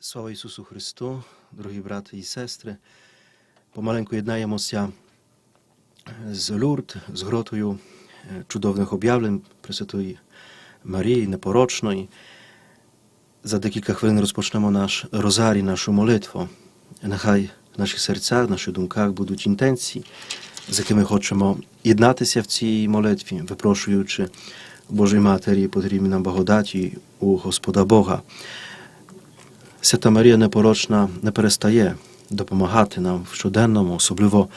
Слава Ісусу Христу, дорогі брати і сестри. Помаленьку єднаємося з Люрд, з гротою е, чудовних об'явлень Пресвятої Марії Непорочної. За декілька хвилин розпочнемо наш розарій, нашу молитву. Нехай в наших серцях, в наших думках будуть інтенції, з якими хочемо єднатися в цій молитві, випрошуючи Божої Матері потрібні нам благодаті у Господа Бога. Свята Марія Непорочна не перестає допомагати нам в щоденному, особливо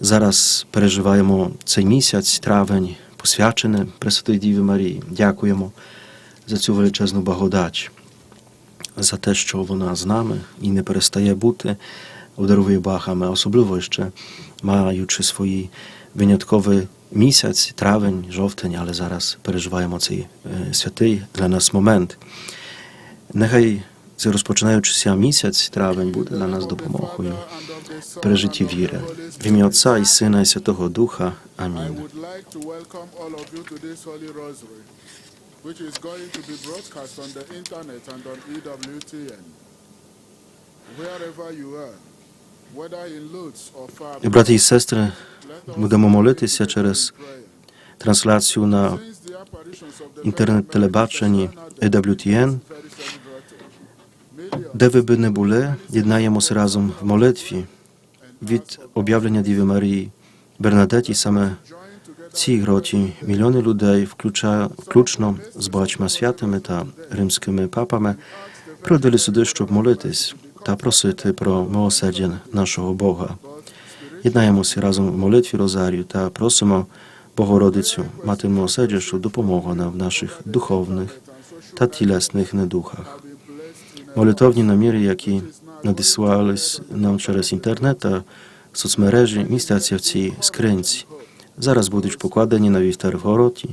зараз переживаємо цей місяць, травень, посвячений Пресвятої Діві Марії. Дякуємо за цю величезну благодать, за те, що вона з нами і не перестає бути у дарової бахами, особливо ще маючи свій винятковий місяць, травень, жовтень, але зараз переживаємо цей е, святий для нас момент. Нехай це розпочинаючися місяць, травень буде для нас допомогою в житті віри в ім'я Отця і Сина, і Святого Духа. Амінь. І, брати і сестри, будемо молитися через трансляцію на інтернет-телебаченні EWTN. very celebrated, millions де ви би не були, єднаємося разом в молитві від об'явлення Діви Марії Бернадеті саме join together в цій гроті мільйони людей, включа, включно з багатьма святими та римськими папами, прийдали сюди, щоб молитись та просити про милосердя нашого Бога. Єднаємося разом в молитві Розарію та просимо Богородицю мати милосердя, що допомогла нам в наших духовних та тілесних недухах. Молитовні наміри, які надіслались нам через інтернет та соцмережі, містяться в цій скринці. Зараз будуть покладені на вівтар в гороті.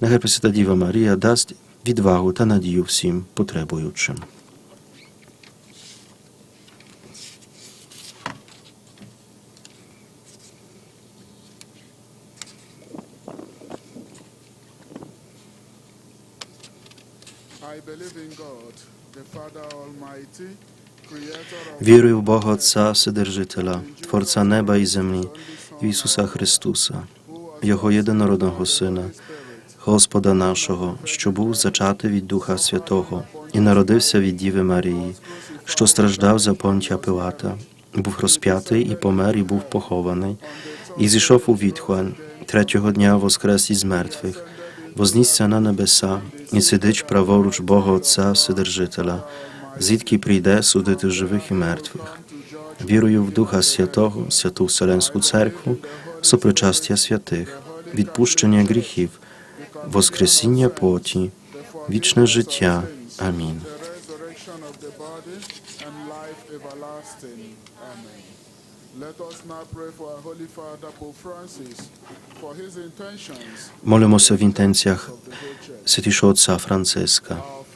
Нехай Пресвята Діва Марія дасть відвагу та надію всім потребуючим. Вірую в Бога Отця Вседержителя, Творця неба і землі, в Ісуса Христуса, Його єдинородного Сина, Господа нашого, що був зачатий від Духа Святого і народився від Діви Марії, що страждав за понтя Пилата, був розп'ятий і помер, і був похований, і зійшов у відхваль, третього дня воскрес із мертвих, вознісся на небеса, і сидить праворуч Бога Отця Вседержителя, звідки прийде судити живих і мертвих. Вірую в Духа Святого, Святу Вселенську Церкву, сопричастя святих, відпущення гріхів, воскресіння поті, вічне життя. Амінь. Молимося в інтенціях Святішого Отця Франциска. Our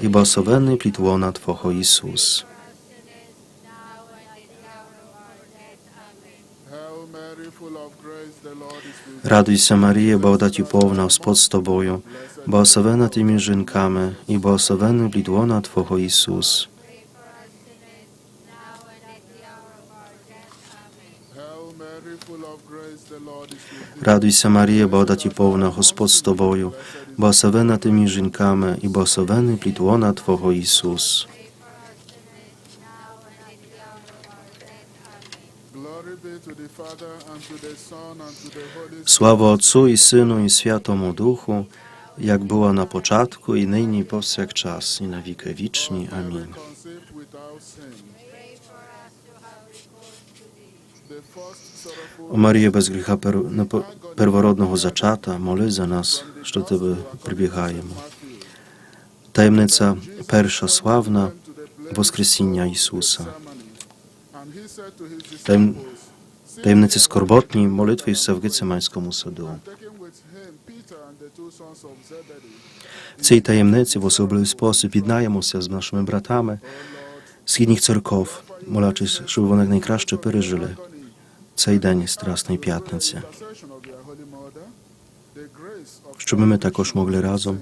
i błogosławiony plit łona Jezus. Raduj się Maryjo, bałdaci połowna, Gospod z Tobą, błogosławiona Ty między i błogosławiony plit łona Jezus. Raduj się Maryjo, bałdaci połowna, Gospod z Tobą, Bosowena tymi żynkamy i bosoweny plitłona Twoho Isus. Sława Otcu i Synu i Świętemu Duchu, jak była na początku i nyni czas i na wieki wieczni. Amin. The first О Марія без гріха пер- непо- первородного зачата, моли за нас, що тебе прибігаємо. Matthew. Таємниця перша славна To the place Воскресіння Ісуса. And he said to his Таєм- disciples, "See Таємниці скорботні молитви все в Гециманському саду. taking with him Peter and the two sons of Zebedee. В цій таємниці в особливий спосіб єднаємося з нашими братами східних церков, молячись, щоб вони найкраще пережили цей день Страсної П'ятниці, Intercession of your Holy Mother, the grace of щоб ми також могли разом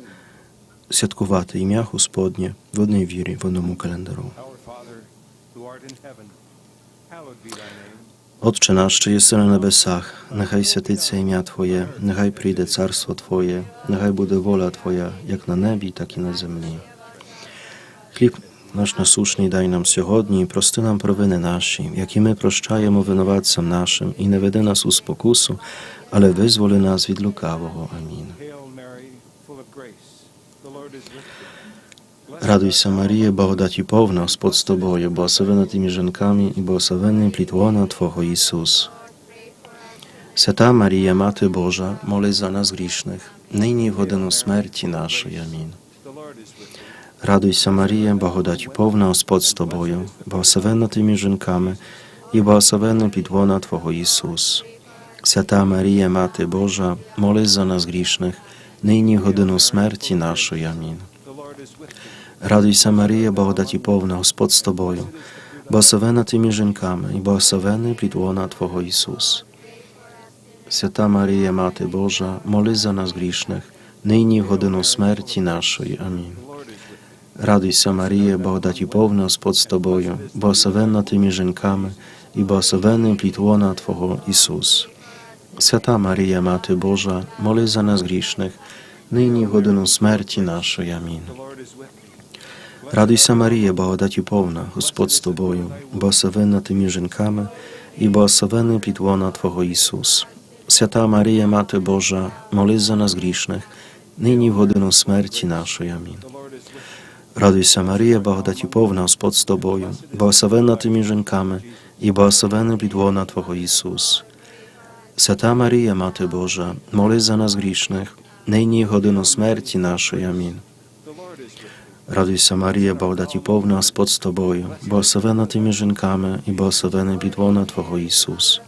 святкувати ім'я Господнє в одній вірі, в одному календару. Our Father, who art in heaven, hallowed be thy name. Отче наш, що єси на небесах, нехай святиться ім'я Твоє, нехай прийде царство Твоє, нехай буде воля Твоя, як на небі, так і на землі. Хліб наш насушний дай нам сьогодні, і прости нам провини наші, які ми прощаємо винуватцям нашим, і не веди нас у спокусу, але визволи нас від лукавого. Амінь. Радуйся, Марія, благодаті повна, Господь з тобою, благословена ти між жінками, і благословенний плід лона Твого Ісус. Свята Марія, Мати Божа, моли за нас грішних, нині в годину смерті нашої. Амінь. Радуйся, Марія, благодаті повна, Господь з тобою, благословенна ти між жінками, і благословенний плід лона Твого Ісус. Свята Марія, Мати Божа, моли за нас грішних, нині годину смерті нашої. Амінь. Радуйся, Марія, благодаті повна, Господь з тобою, благословена ти між жінками, і благословений плід лона Твого Ісус. Свята Марія, Мати Божа, моли за нас грішних, нині годину смерті нашої. Амінь. Радуйся, Марія, благодаті повна, Господь з тобою, благословенна ти між жінками, і благословений плід лона Твого Ісус. Свята Марія, Мати Божа, моли за нас грішних, нині в годину смерті нашої. Амінь. Радуйся, Марія, благодаті повна, Господь з тобою, благословенна ти між жінками, і благословений плід Твого Ісус. Свята Марія, Мати Божа, молись за нас грішних, нині в годину смерті нашої. Амінь. The Lord is with thee. Радуйся, Марія, благодаті повна, Господь з тобою, благословенна ти між жінками, і благословений плід лона Твого Ісус. Свята Марія, Мати Божа, молись за нас грішних, нині і в годину смерті нашої. Амінь. The Lord is with thee. Радуйся, Марія, благодаті повна, Господь з тобою, благословена ти між жінками, і благословений плід лона Твого Ісус.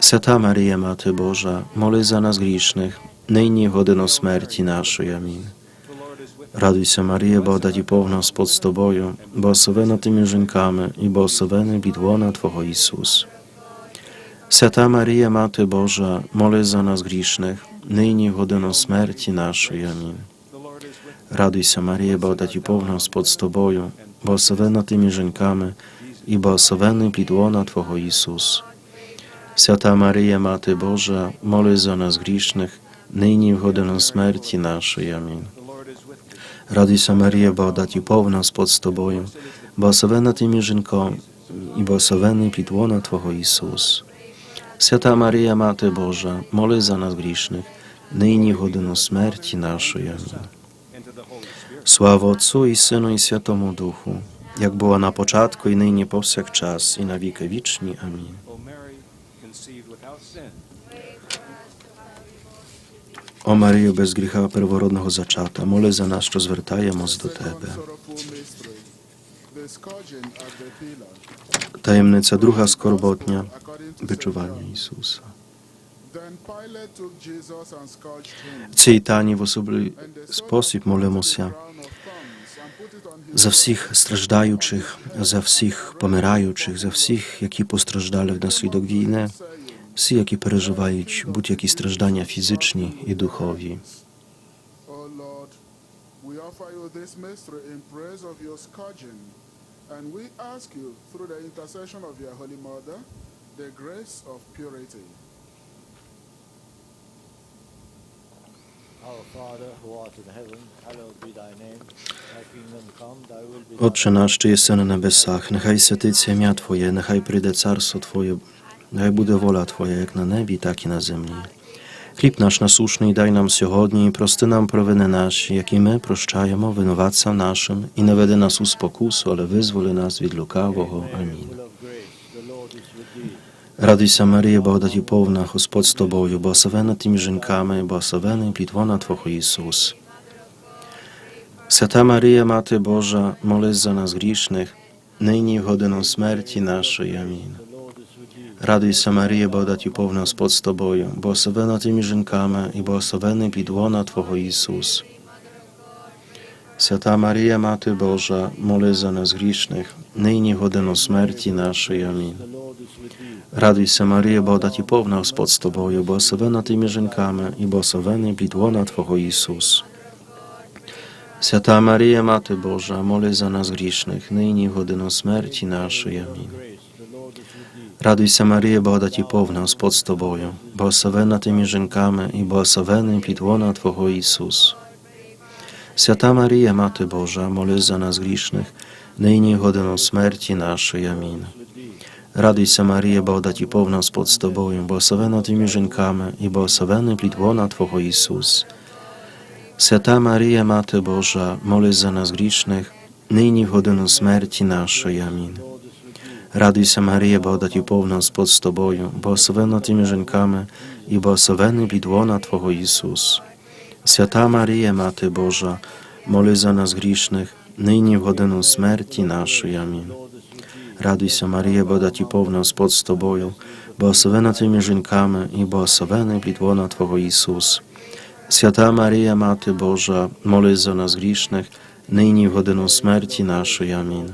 Свята Марія, Мати Божа, молись за нас грішних, Радуйся, Марія, благодаті повна, Господь з тобою, благословена ти між жінками, і благословений плід лона Твого Ісус. Свята Марія, Мати Божа, молись за нас грішних, нині годину смерті нашої. Амінь. Радуйся, Марія, благодаті повна, Господь з тобою, благословена ти між жінками, і благословений плід лона Твого Ісус. Свята Марія, Мати Божа, молись за нас грішних, нині в годину смерті нашої. Амінь. The Lord is with thee. Радуйся, Марія, благодаті повна, Господь з тобою, благословена ти між жінком, і благословений плід лона Твого Ісус. Свята Марія, Мати Божа, молись за нас грішних, нині і в годину смерті нашої. Амінь. Into the Holy Spirit. Слава Отцу і Сину і Святому Духу, як було на початку, і нині повсякчас, і О Марію, без гріха первородного зачата, моли за нас, що звертаємось до Тебе. Таємниця друга скорботня вичування Ісуса. В цій тані в особливий спосіб молимося за всіх страждаючих, за всіх помираючих, за всіх, які постраждали внаслідок війни. всі, які переживають будь-які страждання фізичні і духові. O Lord, we offer you this mystery in praise of your scourging, and we ask you, through the intercession of your Holy Mother, the grace of purity. Our Father, who art in heaven, hallowed be thy name. Thy kingdom come, thy will be Отче наш, що єси на небесах, нехай святиться ім'я Твоє, нехай прийде царство Твоє, нехай буде воля Твоя, як на небі, так і на землі. Хліб наш насушний дай нам сьогодні, і прости нам провини наші, які ми прощаємо винуватцям нашим, і не веди нас у спокусу, але визволи нас від лукавого. Амінь. Радуйся, Марія, благодаті повна, Господь з тобою, благословена ти між жінками, благословений плід лона Твого Ісус. Свята Марія, Мати Божа, молись за нас грішних, нині в годину смерті нашої. Амінь. The Lord is with you. Радуйся, Марія, благодаті повна Господь з тобою, благословена тими жінками і благословений плід лона Твого Ісус. Свята Марія, Мати Божа, молись за нас грішних, нині і в годину смерті нашої. Амінь. The Lord is with you. Радуйся, Марія, благодаті повна Господь з тобою, благословена тими жінками і благословений плід лона Твого Ісус. Свята Марія, Мати Божа, молись за нас грішних, нині with you. Радуйся, Марія, благодаті повна, Господь з тобою, благословена тими жінками і благословений плід лона Твого Ісус. Свята Марія, Мати Божа, молись за нас грішних, нині і в годину смерті нашої. Амінь. With thee. Радуйся, Марія, благодаті повна, Господь з тобою, благословена тими жінками і благословений плід лона Твого Ісус. Свята Марія, Мати Божа, молись за нас грішних, нині і в годину смерті нашої. Амінь. Радуйся, Марія, благодаті повна Господь з тобою, благословена тими жінками і благословений плід лона Твого Ісус. Свята Марія, Мати Божа, молись за нас грішних, нині в годину смерті нашої. Амінь. Радуйся, Марія, благодаті повна Господь з тобою, благословена тими жінками і благословений плід лона Твого Ісус. Свята Марія, Мати Божа, молись за нас грішних, нині в годину смерті нашої. Амінь.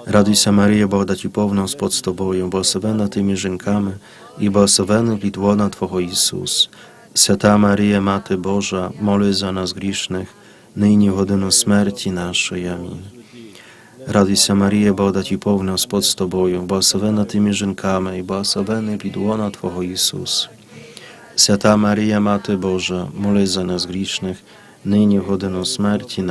Is with thee. Blessed art Радуйся, Марія, благодаті повна Господь з тобою, благословена тими жінками і благословений плід лона Твого Ісус. Свята Марія, Мати Божа, молись за нас грішних, нині в годину смерті нашої. Амінь. with thee. Радуйся, Марія, благодаті повна Господь з тобою, благословена тими жінками і благословений плід лона Твого Ісус. Свята Марія, Мати Божа, молись за нас грішних, нині в годину смерті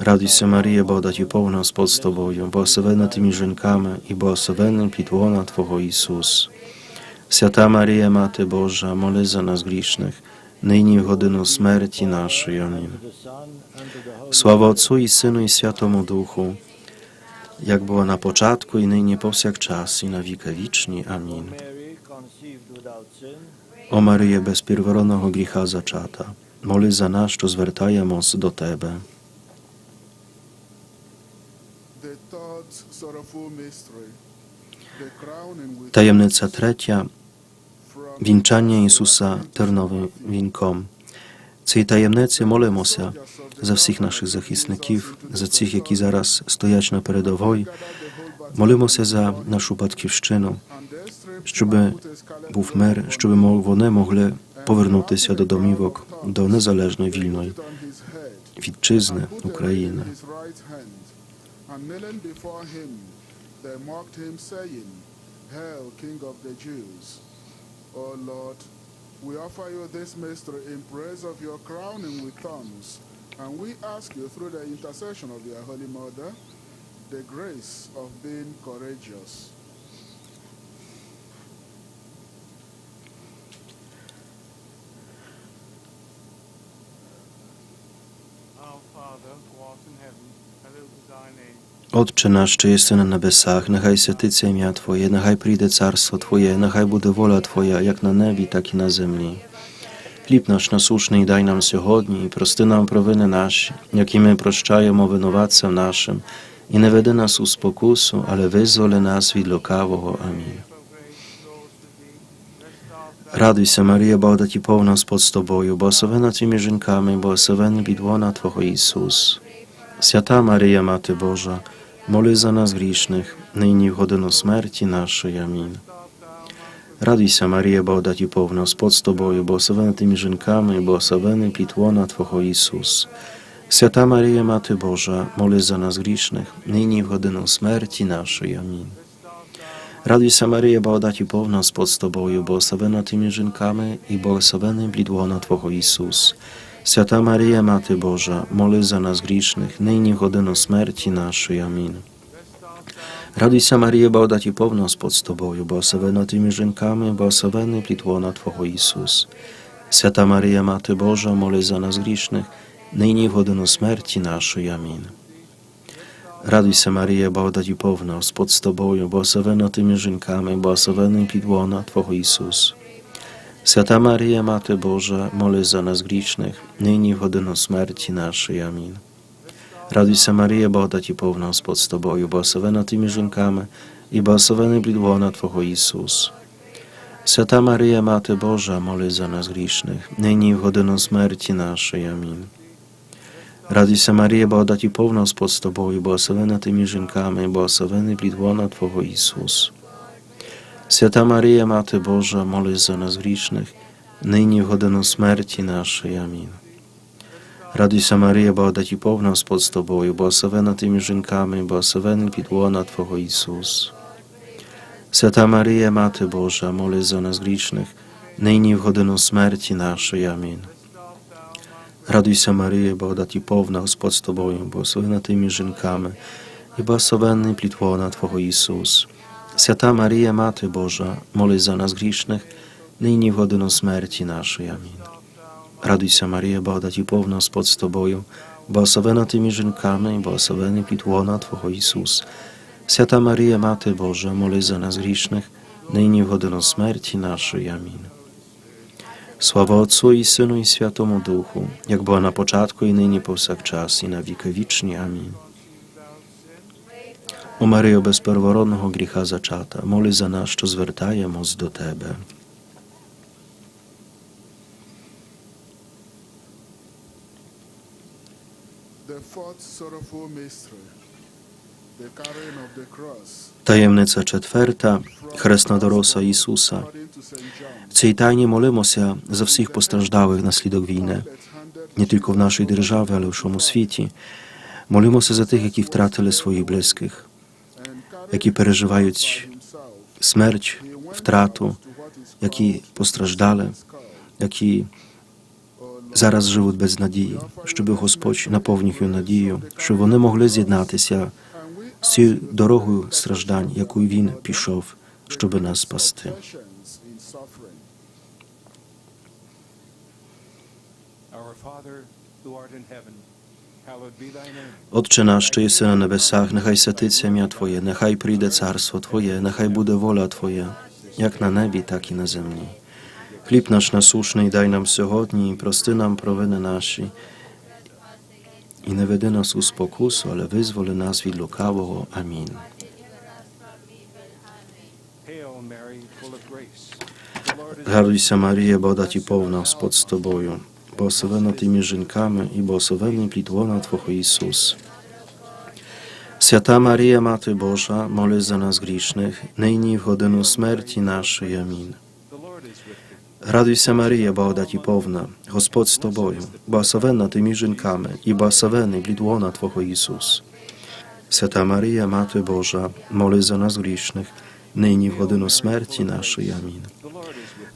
Радуйся, Марія, благодаті повна Господь з тобою, благословена тими жінками і благословенним плід лона Твого Ісус. Свята Марія, Мати Божа, молись за нас грішних, нині в годину смерті нашої. Амінь. To the Son and to the Holy Слава Отцу і Сину і Святому Духу, як було на початку, і нині повсякчас, і на віки вічні. Амінь. Mary, conceived without sin. О Марія, без sorrowful mystery, the crowning with Таємниця третя from Вінчання Ісуса терновим вінком. Цій таємниці молимося за всіх наших захисників, за цих, які зараз стоять на передовій. Молимося за нашу батьківщину, щоб був мир, щоб мо- вони могли повернутися до домівок, до незалежної вільної вітчизни України. They mocked him, saying, Hail, King of the Jews! O Lord, we offer you this mystery in praise of your crowning with thorns, and we ask you through the intercession of your Holy Mother, the grace of being courageous. Our Father, who art in heaven, hallowed be thy name. Отче наш, що єси на небесах, нехай святиться ім'я Твоє, нехай прийде царство Твоє, нехай буде воля Твоя, як на небі, так і на землі. Хліб наш насушний дай нам сьогодні, і прости нам провини наші, які ми прощаємо винуватцям нашим, і не веди нас у спокусу, але визволи нас від лукавого. Амінь. For grace, Lord, with thee. Blessed art thou Радуйся, Марія, благодаті повна Господь з тобою, благословена тими жінками, благословений від вона Твого Ісус. Свята Марія, Мати Божа, моли за нас грішних, нині в годину смерті нашої. Амінь. Радуйся, Марія, благодаті повна Господь з тобою, благословена тими жінками, і благословений плід лона Твого Ісус. Свята Марія, Мати Божа, моли за нас грішних, нині в годину смерті нашої. Амінь. Радуйся, Марія, благодаті повна Господь з тобою, благословена тими жінками і благословений плід лона Твого Ісус. Свята Марія, Мати Божа, моли за нас грішних, нині в годину смерті нашої. Амінь. Радуйся, Марія, благодаті повна Господь з тобою, благословена тими жінками, благословений плід лона Твого Ісус. Свята Марія, Мати Божа, моли за нас грішних, нині в годину смерті нашої. Амінь. Радуйся, Марія, благодаті повна, Господь з тобою, благословена тими жінками, благословений плід лона Твого Ісус. Свята Марія, Мати Божа, молись за нас грішних, нині і в годину смерті нашої. Амінь. Радуйся, Марія, благодаті повна Господь з тобою, благословена ти між жінками, і благословений плід лона Твого Ісус. Свята Марія, Мати Божа, молись за нас грішних, нині і в годину смерті нашої. Амінь. Радуйся, Марія, благодаті повна Господь з тобою, благословена ти між жінками, і благословений плід лона Твого Ісус. Свята Марія, Мати Божа, молись за нас грішних, нині і в годину смерті нашої. Амінь. Радуйся, Марія, благодаті повна Господь з тобою, благословена ти між жінками, і благословений плід лона Твого Ісус. Свята Марія, Мати Божа, молись за нас грішних, нині і в годину смерті нашої. Амінь. Радуйся, Марія, благодаті повна Господь з тобою, благословена ти між жінками, і благословений плід лона Твого Ісус. Święta Maria, Maty Boża, módl za nas grzesznych, nyní w godzinę śmierci naszej. Amin. Raduj się Maria, błogodać i pełna spod z Tobою, błogosławiona Tymi żonkami, błogosławiony pitłona Twojego Jezus. Święta Maria, Maty Boża, módl za nas grzesznych, nyní w godzinę śmierci naszej. Amin. Sława Otcu i Synu i Świętemu Duchu, jak była na początku i nyní po czas i na wieki wieczni. Amin. О Марію без первородного гріха зачата, молись за нас, що звертаємось до Тебе. Таємниця четверта Хресна дороса Ісуса. В цій тайні молимося за всіх постраждалих наслідок війни, не тільки в нашій державі, але й у всьому світі. Молимося за тих, які втратили своїх близьких, які переживають смерть, втрату, які постраждали, які зараз живуть без надії, щоб Господь наповнив їм надію, щоб вони могли з'єднатися з цією дорогою страждань, яку він пішов, щоб нас спасти. Our Father, Отче наш, що єси на небесах, нехай святиться ім'я Твоє, нехай прийде царство Твоє, нехай буде воля Твоя, як на небі, так і на землі. Хліб наш насушний дай нам сьогодні, і прости нам провини наші, і не веди нас у спокусу, але визволи нас від лукавого. Амінь. Hail, Mary, full of grace. The Lord is Радуйся, Марія, благодаті повна Господь з тобою, благословена ти між жінками, і благословений плід лона Твого Ісус. Свята Марія, Мати Божа, молись за нас грішних, нині і в годину смерті нашої. Амінь. the Lord is with thee. Радуйся, Марія, благодаті повна, Господь з тобою, благословенна ти між жінками, і благословений плід лона Твого Ісус. Свята Марія, Мати Божа, молись за нас грішних,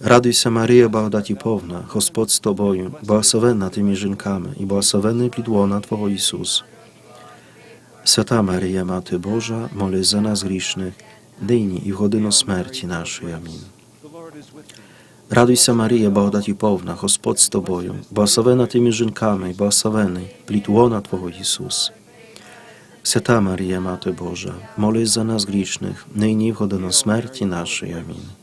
Радуйся, Марія, благодаті повна, Господь з тобою, благословенна ти жінками, і благословенний плід лона Твого Ісус. Свята Марія, Мати Божа, молись за нас грішних, нині і в годину смерті нашої. Амінь. Радуйся, Марія, благодаті повна, Господь з тобою, благословена ти жінками, і благословений плід Твого Ісус. Свята Марія, Мати Божа, молись за нас грішних, нині і в годину смерті нашої. Амінь.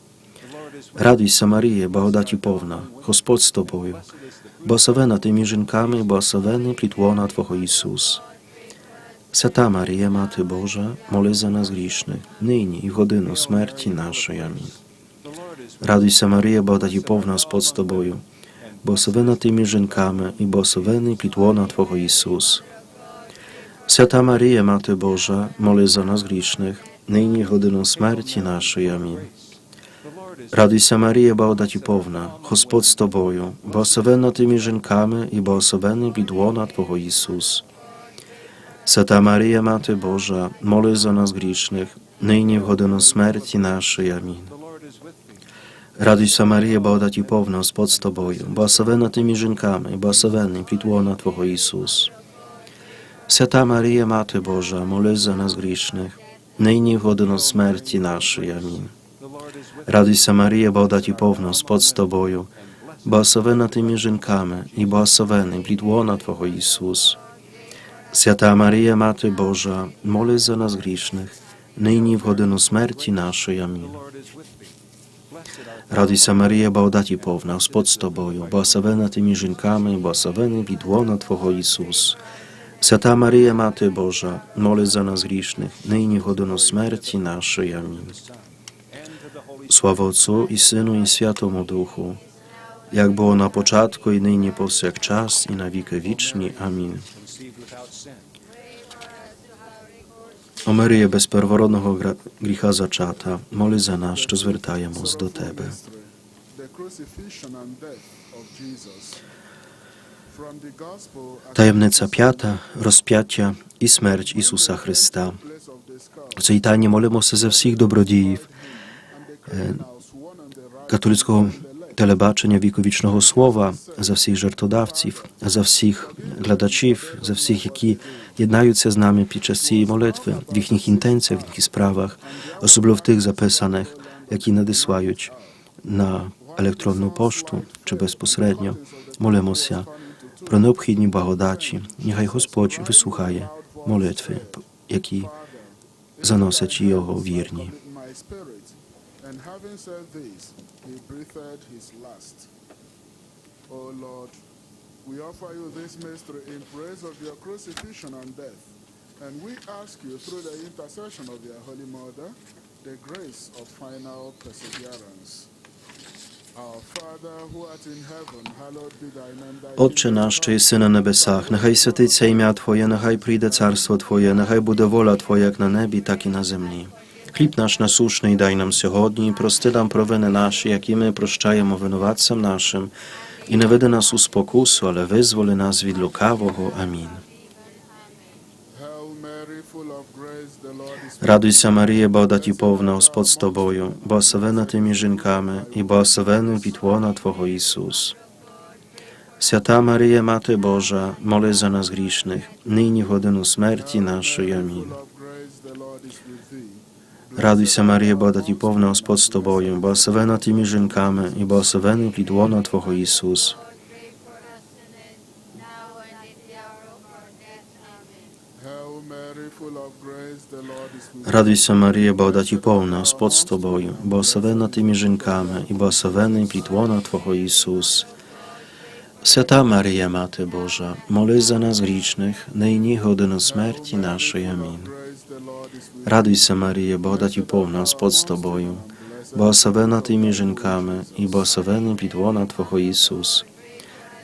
Радуйся, Марія, благодаті повна, Господь з тобою, благословена ти між жінками, і благословений плід лона Твого Ісус. Свята Марія, Мати Божа, молись за нас грішних, нині і в годину смерті нашої. Амінь. the Lord is with Радуйся, Марія, благодаті повна, Господь з тобою, благословена ти між жінками, і благословений плід лона Твого Ісус. Свята Марія, Мати Божа, молись за нас грішних, нині і в годину смерті нашої. Амінь. the Lord is Радуйся, Марія, благодаті повна, Господь з тобою, благословенна ти між жінками, і благословений плід лона Твого Ісус. Свята Марія, Мати Божа, молись за нас грішних, нині і в годину смерті нашої. Амінь. the Lord is with thee. Радуйся, Марія, благодаті повна, Господь з тобою, благословена ти між жінками, і благословений плід лона Твого Ісус. Свята Марія, Мати Божа, молись за нас грішних, нині і в годину смерті нашої. Амінь. The Lord is with Радуйся, Марія, благодаті повна, Господь з тобою, благословена ти між жінками, і благословений плід лона Твого Ісус. Свята Марія, Мати Божа, молись за нас грішних, нині і в годину смерті нашої. Амінь. the Lord is with thee. Радуйся, Марія, благодаті повна, Господь з тобою, благословена ти між жінками, і благословений плід лона Твого Ісус. Свята Марія, Мати Божа, моли за нас грішних, нині в годину смерті нашої. Амінь. Sława i Synu i Świętemu Duchu, jak było na początku i nynie po czas i na wieki wieczni. Amin. O Maryję bez pierworodnego grzecha zaczata, moli za nas, co zwiertają nas do Tebe. Tajemnica piata, rozpiacia i śmierć Jezusa Chrysta. W tej tajnie molimy się ze wszystkich dobrodziejów, of the skull В цій тайні молимося за всіх добродіїв and the criminals, one on the right католицького телебачення віковічного слова, за всіх жертводавців, за всіх глядачів, за всіх, які єднаються з нами під час цієї молитви, в їхніх інтенціях, в їхніх справах, особливо в тих записаних, які надсилають на електронну пошту чи безпосередньо. Молимося про необхідні благодачі. Нехай Господь вислухає молитви, які заносять його вірні. in my spirit. And having said this, he breathed his last. O Lord, we offer you this mystery in praise of your crucifixion and death. And we ask you through the intercession of your Holy Mother, the grace of final perseverance. Our Father who art in heaven, hallowed be thy name. Thy Отче kingdom наш, що єси на небесах, нехай святиться ім'я Твоє, нехай прийде царство Твоє, нехай буде воля Твоя, як на небі, так і на землі. Хліб наш насушний дай нам сьогодні, і прости нам провини наші, які ми прощаємо винуватцям нашим, і не веди нас у спокусу, але визволи нас від лукавого. Амінь. Радуйся, Марія, благодаті повна, Господь з тобою, благословена ти між жінками, і благословений від лона Твого Ісус. Свята Марія, Мати Божа, моли за нас грішних, нині годину смерті нашої. Амінь. Радуйся, Марія, благодаті повна, Господь з тобою, благословена ти між жінками, і благословений плід лона Твого Ісус. Hail Mary, full of grace, the Lord is with thee. Радуйся, Марія, благодаті повна, Господь з тобою, благословена ти між жінками, і благословений плід лона Твого Ісус. Свята Марія, Мати Божа, моли за нас грішних, нині в годину смерті нашої. Амінь. Радуйся, Марія, благодаті повна, Господь з тобою, благословена ти між жінками, і благословений плід лона Твого Ісус.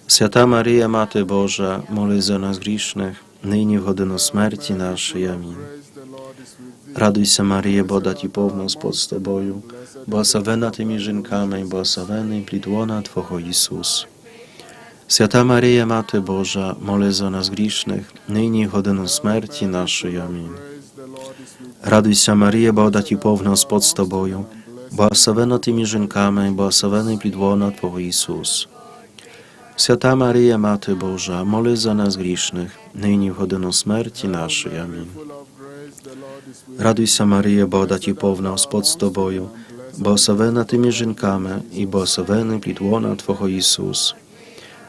Свята Марія, Мати Божа, моли за нас грішних, нині в годину смерті нашої. Амінь. grace, the Lord is with thee. Радуйся, Марія, благодаті повна, Господь з тобою, благословена ти між жінками, і благословений плід лона Твого Ісус. Свята Марія, Мати Божа, моли за нас грішних, нині в годину смерті нашої. Амінь. Praise the Lord is with Радуйся, Марія, благодаті повна, Господь з тобою, благословена ти між жінками, і благословений плід лона Твого Ісус. Свята Марія, Мати Божа, моли за нас грішних, нині в годину смерті нашої. Амінь. full of grace, the Lord is with Радуйся, Марія, благодаті повна, Господь з тобою, благословена ти між жінками, і благословений плід лона Твого Ісус.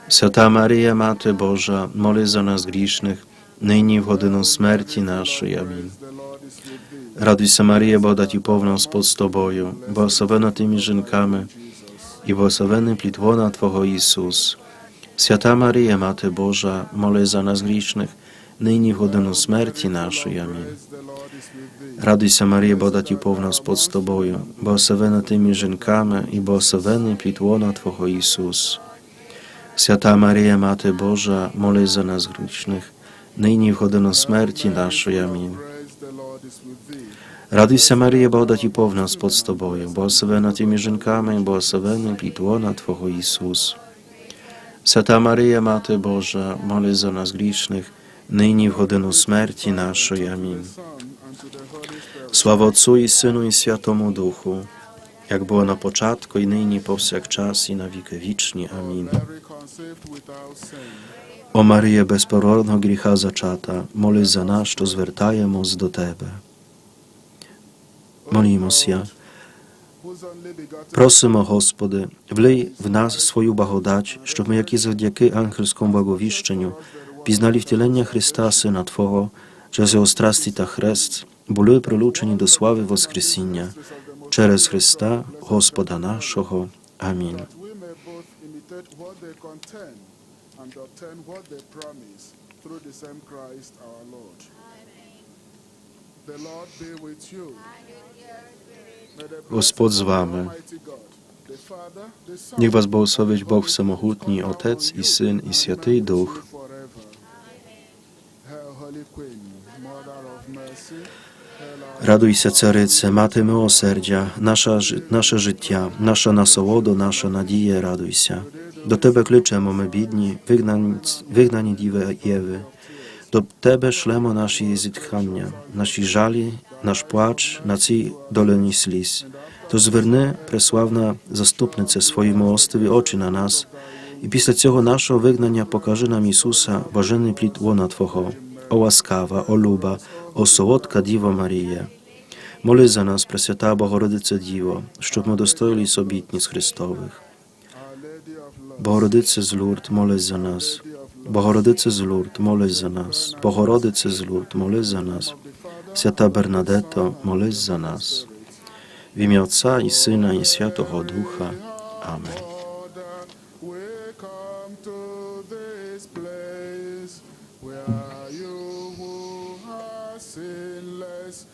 Свята Марія, Мати Божа, моли за нас грішних, нині в годину смерті нашої. Амінь. the Lord is with thee. Радуйся, Марія, благодаті повна, Господь з тобою, благословена ти між жінками, і благословений плід лона Твого Ісус. Свята Марія, Мати Божа, моли за нас грішних, нині в годину смерті нашої. Амінь. The Lord is with thee. Радуйся, Марія, благодаті повна, Господь з тобою, благословена ти між жінками, і благословений плід лона Твого Ісус. Свята Марія, Мати Божа, моли за нас грішних, нині в годину смерті нашої. Амінь. Praise the Lord is with thee. Радуйся, Марія, благодаті повна, Господь з тобою, благословена ти між жінками, і благословений плід лона Твого Ісус. Свята Марія, Мати Божа, моли за нас грішних, нині в годину смерті нашої. Амінь. Son, and to the Holy Spirit. Слава Отцу і Сину і Святому Духу, як було на початку, і нині, повсякчас, і на віки вічні. Амінь. Mary conceived without sin. О Марія, безпородного гріха зачата, молись за нас, що звертаємось до Тебе. Молімося. Whose only begotten Просимо, Господи, влий в нас свою благодать, щоб ми, як і завдяки ангельському благовіщенню, пізнали втілення Христа, Сина Твого, через Його страсті та хрест, були прилучені до слави Воскресіння, через Христа, Господа нашого. Амінь. and obtain what they promise through the same Christ our Lord. Amen. The Lord be with you. Gospod z wami. Niech was błogosławić Bóg Wszemohutni, Otec i Syn i Święty Duch. Raduj się, Ceryce, Maty Miłosierdzia, nasza, nasze życia, nasza nasołodo, nasza nadzieja, raduj się. наше життя, наша насолода, наша надія, радуйся. До Тебе кличемо ми, бідні, вигнані, вигнані діви Єви. До Тебе шлемо наші зітхання, наші жалі, наш плач на цій долині сліз. То зверни, преславна заступниця, свої милостиві очі на нас, і після цього нашого вигнання покажи нам Ісуса, блажений плід лона Твого, о ласкава, о люба, о солодка Діво Марія. Моли за нас, Пресвята Богородице Діво, щоб ми достоїлись обітниць Христових. Bohorodycy z Lourdes, moles za nas. Bohorodycy z Lourdes, moles za nas. Bohorodycy z Lourdes, moles za nas. Święta Bernadetto, moles za nas. W imię Ojca i Syna i Świętego Ducha. Amen. sinless